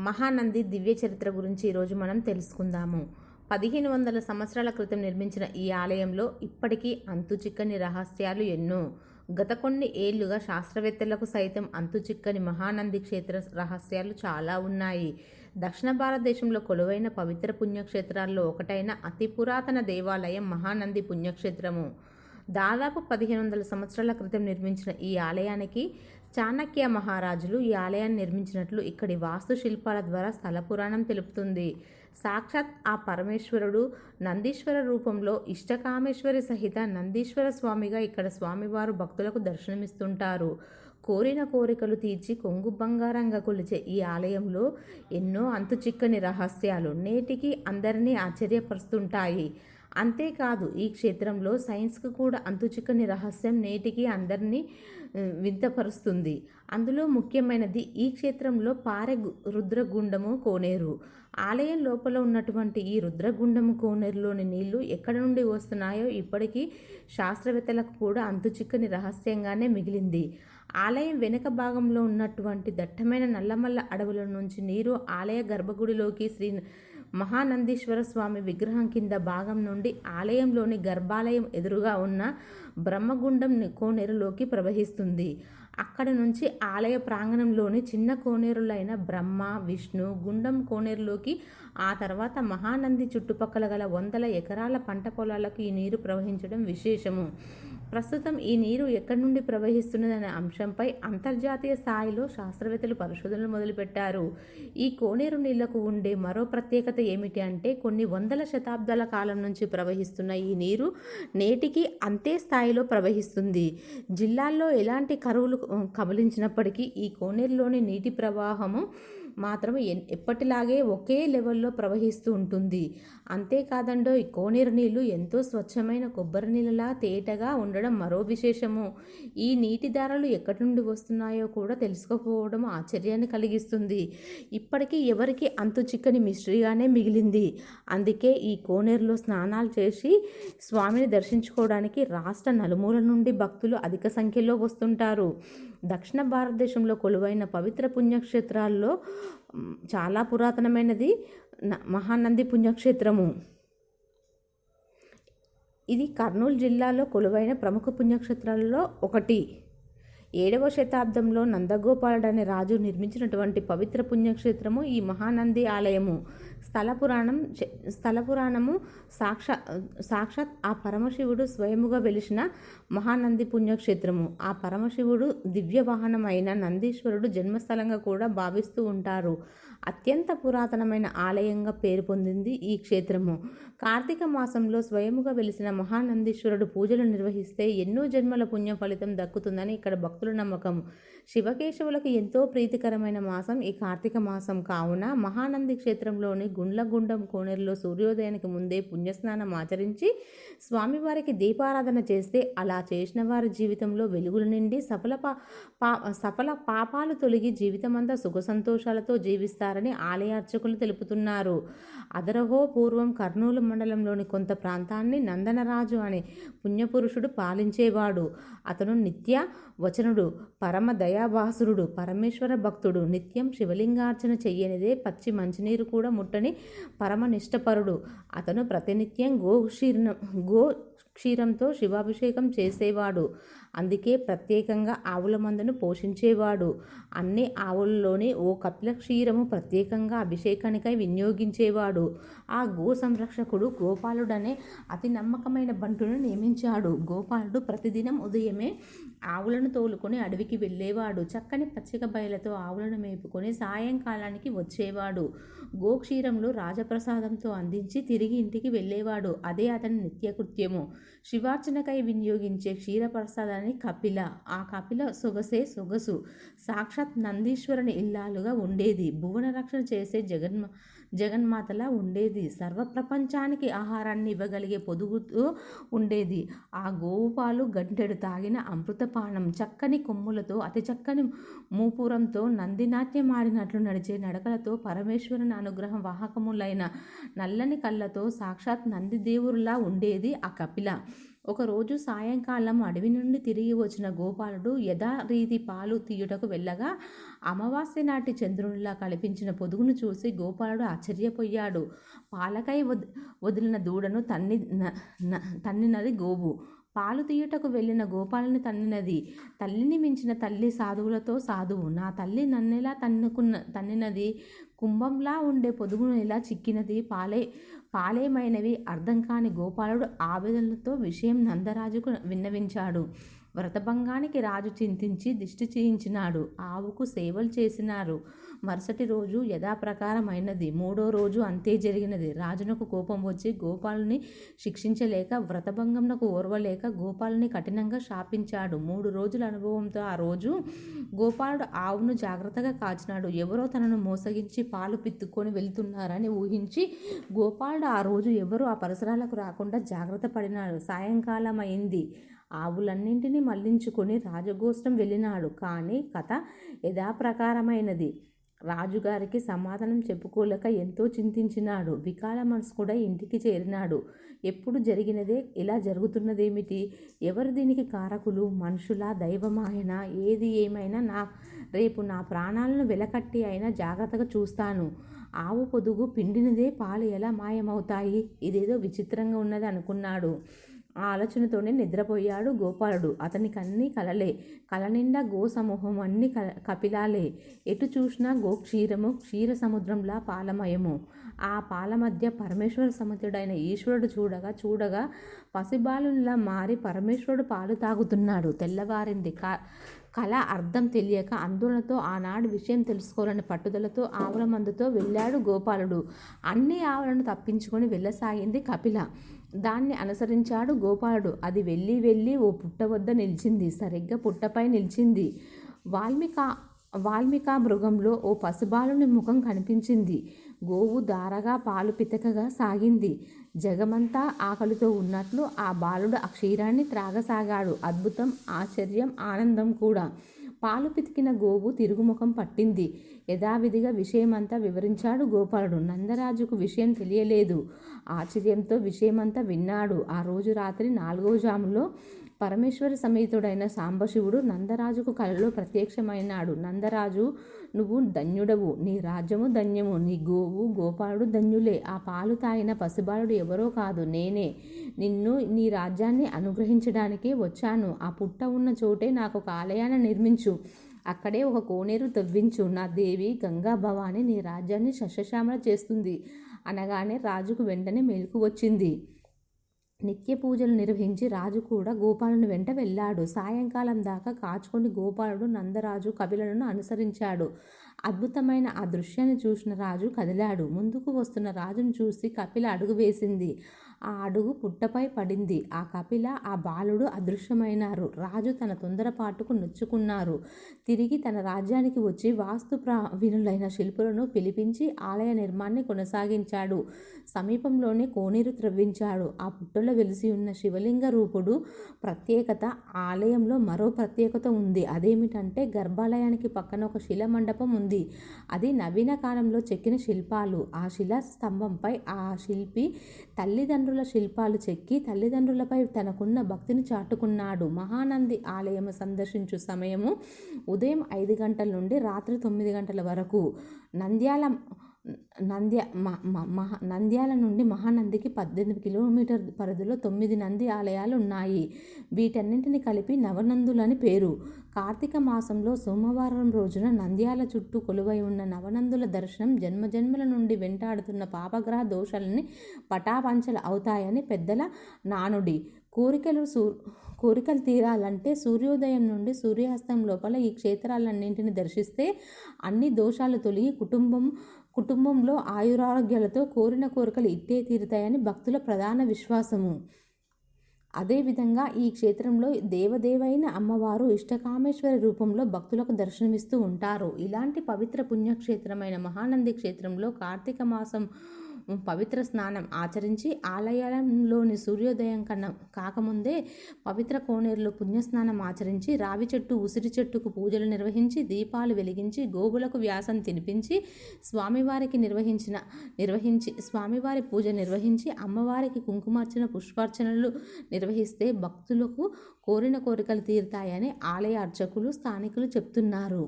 మహానంది దివ్య చరిత్ర గురించి ఈరోజు మనం తెలుసుకుందాము. పదిహేను వందల సంవత్సరాల క్రితం నిర్మించిన ఈ ఆలయంలో ఇప్పటికీ అంతుచిక్కని రహస్యాలు ఎన్నో. గత కొన్ని ఏళ్ళుగా శాస్త్రవేత్తలకు సైతం అంతుచిక్కని మహానంది క్షేత్ర రహస్యాలు చాలా ఉన్నాయి. దక్షిణ భారతదేశంలో కొలువైన పవిత్ర పుణ్యక్షేత్రాల్లో ఒకటైన అతి పురాతన దేవాలయం మహానంది పుణ్యక్షేత్రము. దాదాపు పదిహేను వందల సంవత్సరాల క్రితం నిర్మించిన ఈ ఆలయానికి చాణక్య మహారాజులు ఈ ఆలయాన్ని నిర్మించినట్లు ఇక్కడి వాస్తు శిల్పాల ద్వారా స్థల పురాణం తెలుపుతుంది. సాక్షాత్ ఆ పరమేశ్వరుడు నందీశ్వర రూపంలో ఇష్టకామేశ్వరి సహిత నందీశ్వర స్వామిగా ఇక్కడ స్వామివారు భక్తులకు దర్శనమిస్తుంటారు. కోరిన కోరికలు తీర్చి కొంగు బంగారంగా కొలిచే ఈ ఆలయంలో ఎన్నో అంతుచిక్కని రహస్యాలు నేటికి అందరినీ ఆశ్చర్యపరుస్తుంటాయి. అంతేకాదు ఈ క్షేత్రంలో సైన్స్కు కూడా అంతుచిక్కని రహస్యం నేటికి అందరినీ వింతపరుస్తుంది. అందులో ముఖ్యమైనది ఈ క్షేత్రంలో పారె రుద్రగుండము కోనేరు. ఆలయం లోపల ఉన్నటువంటి ఈ రుద్రగుండము కోనేరులోని నీళ్ళు ఎక్కడ నుండి వస్తున్నాయో ఇప్పటికీ శాస్త్రవేత్తలకు కూడా అంతుచిక్కని రహస్యంగానే మిగిలింది. ఆలయం వెనుక భాగంలో ఉన్నటువంటి దట్టమైన నల్లమల్ల అడవుల నుంచి నీరు ఆలయ గర్భగుడిలోకి శ్రీ మహానందీశ్వర స్వామి విగ్రహం కింద భాగం నుండి ఆలయంలోని గర్భాలయం ఎదురుగా ఉన్న బ్రహ్మగుండం కోనేరులోకి ప్రవహిస్తుంది. అక్కడ నుంచి ఆలయ ప్రాంగణంలోని చిన్న కోనేరులైన బ్రహ్మ విష్ణు గుండం కోనేరులోకి ఆ తర్వాత మహానంది చుట్టుపక్కల గల వందల ఎకరాల పంట పొలాలకు ఈ నీరు ప్రవహించడం విశేషము. ప్రస్తుతం ఈ నీరు ఎక్కడి నుండి ప్రవహిస్తున్నదనే అంశంపై అంతర్జాతీయ స్థాయిలో శాస్త్రవేత్తలు పరిశోధనలు మొదలుపెట్టారు. ఈ కోనేరు నీళ్ళకు ఉండే మరో ప్రత్యేకత ఏమిటి అంటే కొన్ని వందల శతాబ్దాల కాలం నుంచి ప్రవహిస్తున్న ఈ నీరు నేటికి అంతే స్థాయిలో ప్రవహిస్తుంది. జిల్లాల్లో ఎలాంటి కరువులు కబలించినప్పటికీ ఈ కోనేరులోని నీటి ప్రవాహము మాత్రం ఎన్- ఎప్పటిలాగే ఒకే లెవెల్లో ప్రవహిస్తూ ఉంటుంది. అంతేకాదండో ఈ కోనేరు నీళ్ళు ఎంతో స్వచ్ఛమైన కొబ్బరి నీళ్ళలా తేటగా ఉండడం మరో విశేషము. ఈ నీటి దారాలు ఎక్కడి నుండి వస్తున్నాయో కూడా తెలుసుకోకపోవడం ఆశ్చర్యాన్ని కలిగిస్తుంది. ఇప్పటికీ ఎవరికి అంతు చిక్కని మిస్టరీగానే మిగిలింది. అందుకే ఈ కోనేరులో స్నానాలు చేసి స్వామిని దర్శించుకోవడానికి రాష్ట్ర నలుమూల నుండి భక్తులు అధిక సంఖ్యలో వస్తుంటారు. దక్షిణ భారతదేశంలో కొలువైన పవిత్ర పుణ్యక్షేత్రాల్లో చాలా పురాతనమైనది న- మహానంది పుణ్యక్షేత్రము. ఇది కర్నూలు జిల్లాలో కొలువైన ప్రముఖ పుణ్యక్షేత్రాలలో ఒకటి. ఏడవ శతాబ్దంలో నందగోపాలుడు అనే రాజు నిర్మించినటువంటి పవిత్ర పుణ్యక్షేత్రము ఈ మహానంది ఆలయము. స్థల పురాణం స్థల పురాణము సాక్షా సాక్షాత్ ఆ పరమశివుడు స్వయముగా వెలిసిన మహానంది పుణ్యక్షేత్రము. ఆ పరమశివుడు దివ్య వాహనమైన నందీశ్వరుడు జన్మస్థలంగా కూడా భావిస్తూ ఉంటారు. అత్యంత పురాతనమైన ఆలయంగా పేరు పొందింది ఈ క్షేత్రము. కార్తీక మాసంలో స్వయముగా వెలిసిన మహానందీశ్వరుడు పూజలు నిర్వహిస్తే ఎన్నో జన్మల పుణ్య ఫలితం దక్కుతుందని ఇక్కడ భక్తుల నమ్మకం. శివకేశవులకు ఎంతో ప్రీతికరమైన మాసం ఈ కార్తీక మాసం. కావున మహానంది క్షేత్రంలోని గుండ్లగుండం కోనేరులో సూర్యోదయానికి ముందే పుణ్యస్నానం ఆచరించి స్వామివారికి దీపారాధన చేస్తే అలా చేసిన వారి జీవితంలో వెలుగులు నిండి సఫల పా పా సఫల పాపాలు తొలగి జీవితమంతా సుఖ సంతోషాలతో జీవిస్తారని ఆలయార్చకులు తెలుపుతున్నారు. అదరహో పూర్వం కర్నూలు మండలంలోని కొంత ప్రాంతాన్ని నందనరాజు అనే పుణ్యపురుషుడు పాలించేవాడు. అతను నిత్య వచనుడు పరమ దయాభాసురుడు పరమేశ్వర భక్తుడు. నిత్యం శివలింగార్చన చెయ్యనిదే పచ్చి మంచినీరు కూడా ముట్టని పరమనిష్టపరుడు. అతను ప్రతినిత్యం గో గో క్షీరంతో శివాభిషేకం చేసేవాడు. అందుకే ప్రత్యేకంగా ఆవుల మందను పోషించేవాడు. అన్ని ఆవులలోనే ఓ కపిల క్షీరము ప్రత్యేకంగా అభిషేకానికై వినియోగించేవాడు. ఆ గో సంరక్షకుడు గోపాలుడనే అతి నమ్మకమైన బంటును నియమించాడు. గోపాలుడు ప్రతిదినం ఉదయమే ఆవులను తోలుకొని అడవికి వెళ్ళేవాడు. చక్కని పచ్చిక బయలతో ఆవులను మేపుకొని సాయంకాలానికి వచ్చేవాడు. గోక్షీరంలో రాజప్రసాదంతో అందించి తిరిగి ఇంటికి వెళ్ళేవాడు. అదే అతని నిత్యకృత్యము. శివార్చనకై వినియోగించే క్షీరప్రసాదాన్ని కపిల ఆ కపిల సొగసే సొగసు. సాక్షాత్ నందీశ్వరుని ఇల్లాలుగా ఉండేది. భువన రక్షణ చేసే జగన్మ జగన్మాతలా ఉండేది. సర్వ ప్రపంచానికి ఆహారాన్ని ఇవ్వగలిగే పొదుగుతూ ఉండేది. ఆ గోవుపాలు గంటెడు తాగిన అమృతపానం చక్కని కొమ్ములతో అతి చక్కని మూపురంతో నందినాట్యం ఆడినట్లు నడిచే నడకలతో పరమేశ్వరుని అనుగ్రహం వాహకములైన నల్లని కళ్ళతో సాక్షాత్ నందిదేవురులా ఉండేది ఆ కపిల. ఒకరోజు సాయంకాలం అడవి నుండి తిరిగి వచ్చిన గోపాలుడు యథారీతి పాలు తీయుటకు వెళ్ళగా అమావాస్య నాటి చంద్రునిలా కల్పించిన పొదుగును చూసి గోపాలుడు ఆశ్చర్యపోయాడు. పాలకై వద్ వదిలిన దూడను తన్ని న- తన్నినది గోవు. పాలు తీయుటకు వెళ్ళిన గోపాలని తన్నినది. తల్లిని మించిన తల్లి సాధువులతో సాధువు. నా తల్లి నన్నెలా తన్నుకున్న తన్నినది? కుంభంలా ఉండే పొదుగును ఎలా చిక్కినది? పాలే పాలేమైనవి? అర్థం కాని గోపాలుడు ఆవేదనలతో విషయం నందరాజుకు విన్నవించాడు. వ్రతభంగానికి రాజు చింతించి దిష్టి చేయించినాడు. ఆవుకు సేవలు చేసినారు. మరుసటి రోజు యథాప్రకారమైనది. మూడో రోజు అంతే జరిగినది. రాజునకు కోపం వచ్చి గోపాలుని శిక్షించలేక వ్రతభంగంనకు ఓర్వలేక గోపాలుని కఠినంగా శాపించాడు. మూడు రోజుల అనుభవంతో ఆ రోజు గోపాలుడు ఆవును జాగ్రత్తగా కాచినాడు. ఎవరో తనను మోసగించి పాలు పిత్తుకొని వెళ్తున్నారని ఊహించి గోపాలుడు ఆ రోజు ఎవరు ఆ పరిసరాలకు రాకుండా జాగ్రత్త పడినాడు సాయంకాలం అయింది ఆవులన్నింటినీ మళ్ళించుకొని రాజగోష్ఠం వెళ్ళినాడు. కానీ కథ యథాప్రకారమైనది. రాజుగారికి సమాధానం చెప్పుకోలేక ఎంతో చింతించినాడు. వికాల మనసు కూడా ఇంటికి చేరినాడు. ఎప్పుడు జరిగినదే ఇలా జరుగుతున్నదేమిటి? ఎవరు దీనికి కారకులు? మనుషుల దైవమాయన? ఏది ఏమైనా నా రేపు నా ప్రాణాలను వెలకట్టి అయినా జాగ్రత్తగా చూస్తాను. ఆవు పొదుగు పిండినదే పాలు ఎలా మాయమవుతాయి? ఇదేదో విచిత్రంగా ఉన్నది అనుకున్నాడు. ఆ ఆలోచనతోనే నిద్రపోయాడు గోపాలుడు. అతనికి అన్నీ కలలే. కల నిండా గో సమూహం అన్ని క కపిలాలే. ఎటు చూసినా గో క్షీరము క్షీర సముద్రంలా పాలమయము. ఆ పాల మధ్య పరమేశ్వర సముద్రుడైన ఈశ్వరుడు చూడగా చూడగా పసిబాలులా మారి పరమేశ్వరుడు పాలు తాగుతున్నాడు. తెల్లవారింది క కళ అర్థం తెలియక ఆందోళనతో ఆనాడు విషయం తెలుసుకోవాలని పట్టుదలతో ఆవుల మందుతో వెళ్ళాడు గోపాలుడు. అన్ని ఆవులను తప్పించుకొని వెళ్ళసాగింది కపిల. దాన్ని అనుసరించాడు గోపాలుడు. అది వెళ్ళి వెళ్ళి ఓ పుట్ట వద్ద నిలిచింది. సరిగ్గా పుట్టపై నిలిచింది. వాల్మీక వాల్మీక మృగంలో ఓ పసుబాలుని ముఖం కనిపించింది. గోవు దారగా పాలు పితకగా సాగింది. జగమంతా ఆకలితో ఉన్నట్లు ఆ బాలుడు ఆ క్షీరాన్ని త్రాగసాగాడు. అద్భుతం ఆశ్చర్యం ఆనందం కూడా. పాలు పితికిన గోవు తిరుగుముఖం పట్టింది. యథావిధిగా విషయమంతా వివరించాడు గోపాలుడు. నందరాజుకు విషయం తెలియలేదు. ఆశ్చర్యంతో విషయమంతా విన్నాడు. ఆ రోజు రాత్రి నాలుగవ జాములో పరమేశ్వర సమేతుడైన సాంబశివుడు నందరాజుకు కలలో ప్రత్యక్షమైనాడు. నందరాజు నువ్వు ధన్యుడవు. నీ రాజ్యము ధన్యము. నీ గోవు గోపాలుడు ధన్యులే. ఆ పాలు తాగిన పసిబాలుడు ఎవరో కాదు నేనే. నిన్ను నీ రాజ్యాన్ని అనుగ్రహించడానికే వచ్చాను. ఆ పుట్ట ఉన్న చోటే నాకు ఒక ఆలయాన్ని నిర్మించు. అక్కడే ఒక కోనేరు తవ్వించు. నా దేవి గంగా భవాని నీ రాజ్యాన్ని శశశ్యామల చేస్తుంది. అనగానే రాజుకు వెంటనే మెలకు వచ్చింది. నిత్య పూజలు నిర్వహించి రాజు కూడా గోపాలుని వెంట వెళ్ళాడు. సాయంకాలం దాకా కాచుకొని గోపాలుడు నందరాజు కపిలను అనుసరించాడు. అద్భుతమైన ఆ దృశ్యాన్ని చూసిన రాజు కదిలాడు. ముందుకు వస్తున్న రాజును చూసి కపిల అడుగు వేసింది. ఆ అడుగు పుట్టపై పడింది. ఆ కపిల ఆ బాలుడు అదృశ్యమైనారు. రాజు తన తొందరపాటుకు నొచ్చుకున్నారు. తిరిగి తన రాజ్యానికి వచ్చి వాస్తు ప్రావీణులైన శిల్పులను పిలిపించి ఆలయ నిర్మాణాన్ని కొనసాగించాడు. సమీపంలోనే కోనేరు త్రవ్వించాడు. ఆ పుట్టలో వెలిసి ఉన్న శివలింగ రూపుడు ప్రత్యేకత ఆలయంలో మరో ప్రత్యేకత ఉంది. అదేమిటంటే గర్భాలయానికి పక్కన ఒక శిల మండపం ఉంది. అది నవీన కాలంలో చెక్కిన శిల్పాలు. ఆ శిలా స్తంభంపై ఆ శిల్పి తల్లిదండ్రుల శిల్పాలు చెక్కి తల్లిదండ్రులపై తనకున్న భక్తిని చాటుకున్నాడు. మహానంది ఆలయము సందర్శించు సమయము ఉదయం ఐదు గంటల నుండి రాత్రి తొమ్మిది గంటల వరకు. నంద్యాల నంద్య మ- మ- మహా నంద్యాల నుండి మహానందికి పద్దెనిమిది కిలోమీటర్ పరిధిలో తొమ్మిది నంది ఆలయాలు ఉన్నాయి వీటన్నింటిని కలిపి నవనందులని పేరు. కార్తీక మాసంలో సోమవారం రోజున నంద్యాల చుట్టూ కొలువై ఉన్న నవనందుల దర్శనం జన్మజన్మల నుండి వెంటాడుతున్న పాపగ్రహ దోషాలని పటాపంచలు అవుతాయని పెద్దల నానుడి. కోరికలు సూ కోరికలు తీరాలంటే సూర్యోదయం నుండి సూర్యాస్తం లోపల ఈ క్షేత్రాలన్నింటిని దర్శిస్తే అన్ని దోషాలు తొలగి కుటుంబం కుటుంబంలో ఆయురారోగ్యాలతో కోరిన కోరికలు ఇట్టే తీరుతాయని భక్తుల ప్రధాన విశ్వాసము. అదేవిధంగా ఈ క్షేత్రంలో దేవదేవైన అమ్మవారు ఇష్టకామేశ్వరి రూపంలో భక్తులకు దర్శనమిస్తూ ఉంటారు. ఇలాంటి పవిత్ర పుణ్యక్షేత్రమైన మహానంది క్షేత్రంలో కార్తీక మాసం పవిత్ర స్నానం ఆచరించి ఆలయంలోని సూర్యోదయం కన్నా కాకముందే పవిత్ర కోనేరులో పుణ్యస్నానం ఆచరించి రావి చెట్టు ఉసిరి చెట్టుకు పూజలు నిర్వహించి దీపాలు వెలిగించి గోవులకు వ్యాసం తినిపించి స్వామివారికి నిర్వహించిన నిర్వహించి స్వామివారి పూజ నిర్వహించి అమ్మవారికి కుంకుమార్చన పుష్పార్చనలు నిర్వహిస్తే భక్తులకు కోరిన కోరికలు తీరుతాయని ఆలయ అర్చకులు స్థానికులు చెప్తున్నారు.